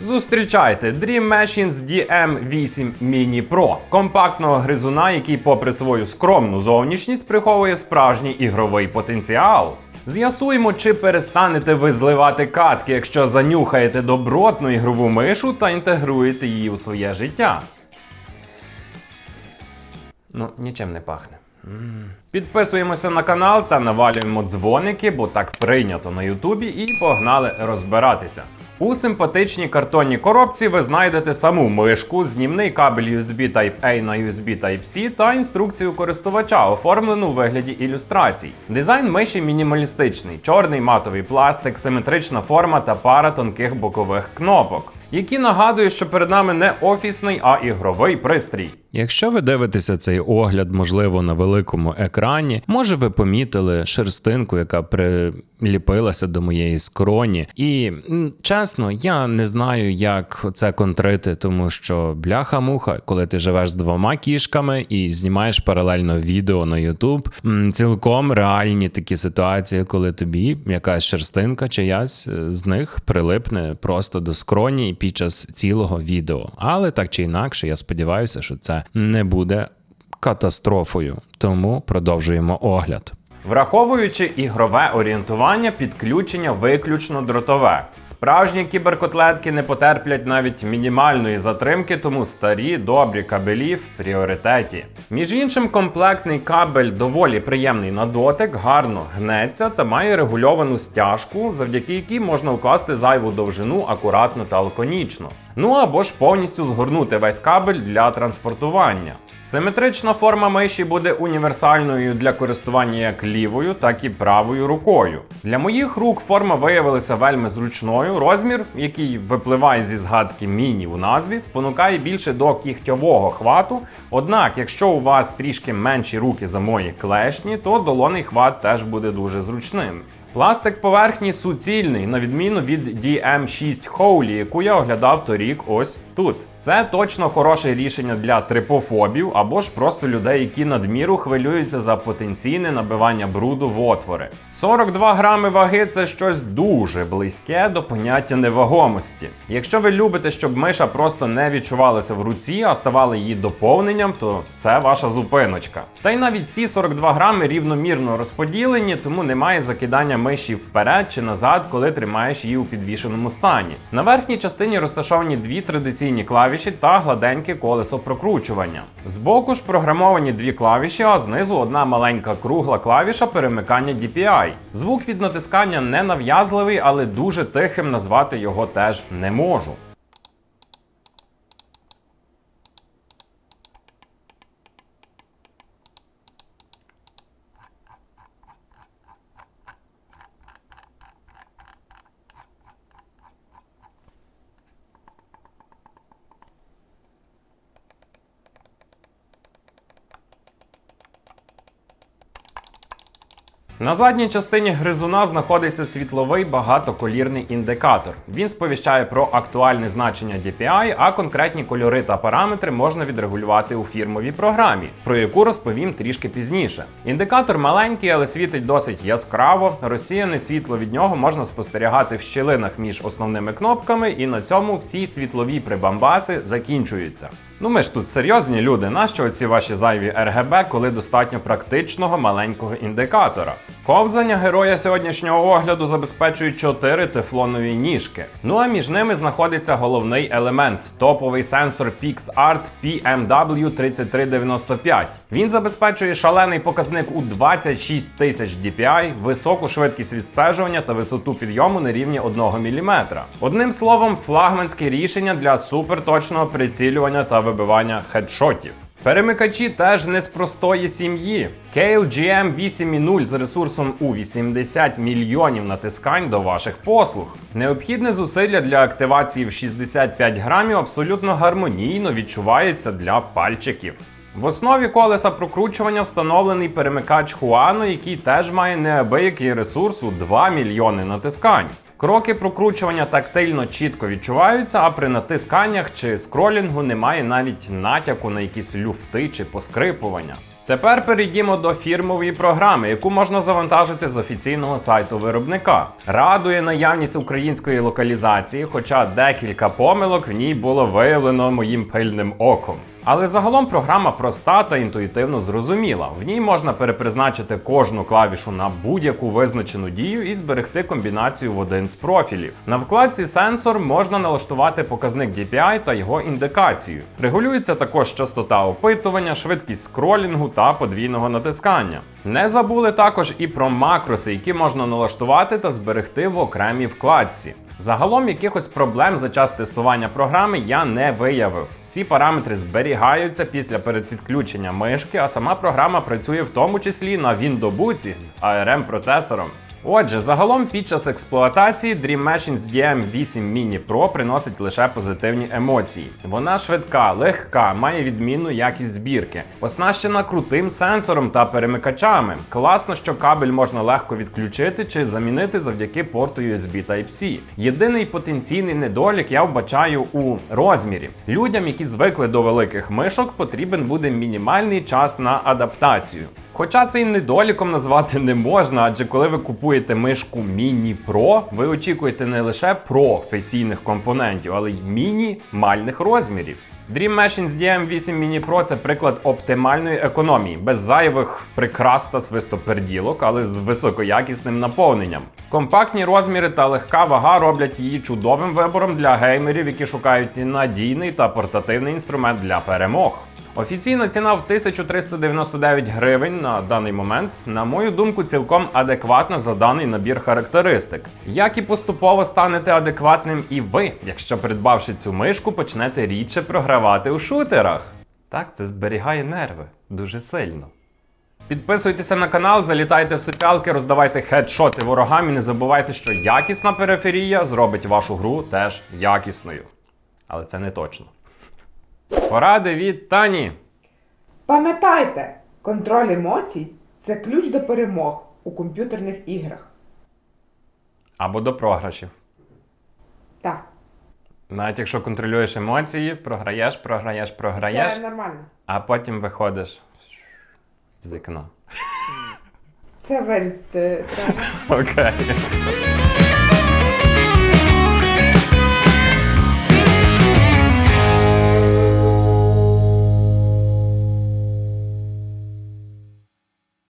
Зустрічайте Dream Machines DM8 Mini Pro компактного гризуна, який, попри свою скромну зовнішність, приховує справжній ігровий потенціал. З'ясуємо, чи перестанете ви зливати катки, якщо занюхаєте добротну ігрову мишу та інтегруєте її у своє життя. Ну, нічим не пахне. Підписуємося на канал та навалюємо дзвоники, бо так прийнято на Ютубі, і погнали розбиратися. У симпатичній картонній коробці ви знайдете саму мишку, знімний кабель USB Type-A на USB Type-C та інструкцію користувача, оформлену у вигляді ілюстрацій. Дизайн миші мінімалістичний, чорний матовий пластик, симетрична форма та пара тонких бокових кнопок, які нагадують, що перед нами не офісний, а ігровий пристрій. Якщо ви дивитеся цей огляд, можливо, на великому екрані, може ви помітили шерстинку, яка приліпилася до моєї скроні. І чесно, я не знаю, як це контрити, тому що бляха-муха, коли ти живеш з двома кішками і знімаєш паралельно відео на YouTube, цілком реальні такі ситуації, коли тобі якась шерстинка чиясь е, з них прилипне просто до скроні під час цілого відео. Але так чи інакше, я сподіваюся, що це не буде катастрофою. Тому продовжуємо огляд. Враховуючи ігрове орієнтування, підключення виключно дротове. Справжні кіберкотлетки не потерплять навіть мінімальної затримки, тому старі добрі кабелі в пріоритеті. Між іншим, комплектний кабель доволі приємний на дотик, гарно гнеться та має регульовану стяжку, завдяки якій можна укласти зайву довжину акуратно та лаконічно. Ну або ж повністю згорнути весь кабель для транспортування. Симетрична форма миші буде універсальною для користування як лівою, так і правою рукою. Для моїх рук форма виявилася вельми зручною. Розмір, який випливає зі згадки міні у назві, спонукає більше до кігтьового хвату. Однак, якщо у вас трішки менші руки за мої клешні, то долонний хват теж буде дуже зручним. Пластик поверхні суцільний, на відміну від DM6 Holy, яку я оглядав торік ось тут. Це точно хороше рішення для трипофобів або ж просто людей, які надміру хвилюються за потенційне набивання бруду в отвори. 42 грами ваги це щось дуже близьке до поняття невагомості. Якщо ви любите, щоб миша просто не відчувалася в руці, а ставала її доповненням, то це ваша зупиночка. Та й навіть ці 42 грами рівномірно розподілені, тому немає закидання миші вперед чи назад, коли тримаєш її у підвішеному стані. На верхній частині розташовані дві традиційні клавіші та гладеньке колесо прокручування. Збоку ж програмовані дві клавіші, а знизу одна маленька кругла клавіша перемикання DPI. Звук від натискання не нав'язливий, але дуже тихим назвати його теж не можу. На задній частині гризуна знаходиться світловий багатоколірний індикатор. Він сповіщає про актуальне значення DPI, а конкретні кольори та параметри можна відрегулювати у фірмовій програмі, про яку розповім трішки пізніше. Індикатор маленький, але світить досить яскраво. Розсіяне світло від нього можна спостерігати в щілинах між основними кнопками, і на цьому всі світлові прибамбаси закінчуються. Ну ми ж тут серйозні люди, нащо оці ваші зайві РГБ, коли достатньо практичного маленького індикатора? Ковзання героя сьогоднішнього огляду забезпечують 4 тефлонові ніжки. Ну а між ними знаходиться головний елемент топовий сенсор PixArt PMW3395. Він забезпечує шалений показник у 26 тисяч DPI, високу швидкість відстежування та висоту підйому на рівні 1 мм. Одним словом, флагманське рішення для суперточного прицілювання та вибивання хедшотів. Перемикачі теж не з простої сім'ї. KLGM 8.0 з ресурсом у 80 мільйонів натискань до ваших послуг. Необхідне зусилля для активації в 65 грамів абсолютно гармонійно відчувається для пальчиків. В основі колеса прокручування встановлений перемикач Huano, який теж має неабиякий ресурс у 2 мільйони натискань. Кроки прокручування тактильно чітко відчуваються, а при натисканнях чи скролінгу немає навіть натяку на якісь люфти чи поскрипування. Тепер перейдімо до фірмової програми, яку можна завантажити з офіційного сайту виробника. Радує наявність української локалізації, хоча декілька помилок в ній було виявлено моїм пильним оком. Але загалом програма проста та інтуїтивно зрозуміла. В ній можна перепризначити кожну клавішу на будь-яку визначену дію і зберегти комбінацію в один з профілів. На вкладці сенсор можна налаштувати показник DPI та його індикацію. Регулюється також частота опитування, швидкість скролінгу та подвійного натискання. Не забули також і про макроси, які можна налаштувати та зберегти в окремій вкладці. Загалом якихось проблем за час тестування програми я не виявив. Всі параметри зберігаються після передпідключення мишки, а сама програма працює в тому числі на Windows з ARM процесором. Отже, загалом під час експлуатації Dream Machines DM8 Mini Pro приносить лише позитивні емоції. Вона швидка, легка, має відмінну якість збірки, оснащена крутим сенсором та перемикачами. Класно, що кабель можна легко відключити чи замінити завдяки порту USB Type-C. Єдиний потенційний недолік я вбачаю у розмірі. Людям, які звикли до великих мишок, потрібен буде мінімальний час на адаптацію. Хоча це і недоліком назвати не можна, адже коли ви купуєте мишку Mini Pro, ви очікуєте не лише професійних компонентів, але й мінімальних розмірів. Dream Machines DM8 Mini Pro це приклад оптимальної економії, без зайвих прикрас та свистоперділок, але з високоякісним наповненням. Компактні розміри та легка вага роблять її чудовим вибором для геймерів, які шукають надійний та портативний інструмент для перемог. Офіційна ціна в 1399 гривень на даний момент, на мою думку, цілком адекватна за даний набір характеристик. Як і поступово станете адекватним і ви, якщо придбавши цю мишку, почнете рідше програвати у шутерах. Так, це зберігає нерви дуже сильно. Підписуйтеся на канал, залітайте в соціалки, роздавайте хедшоти ворогам і не забувайте, що якісна периферія зробить вашу гру теж якісною. Але це не точно. Поради від Тані. Пам'ятайте, контроль емоцій це ключ до перемог у комп'ютерних іграх. Або до програшів. Так, Навіть якщо контролюєш емоції, програєш, програєш, програєш, це нормально. а потім виходиш з вікна. Це вирізати треба. Окей.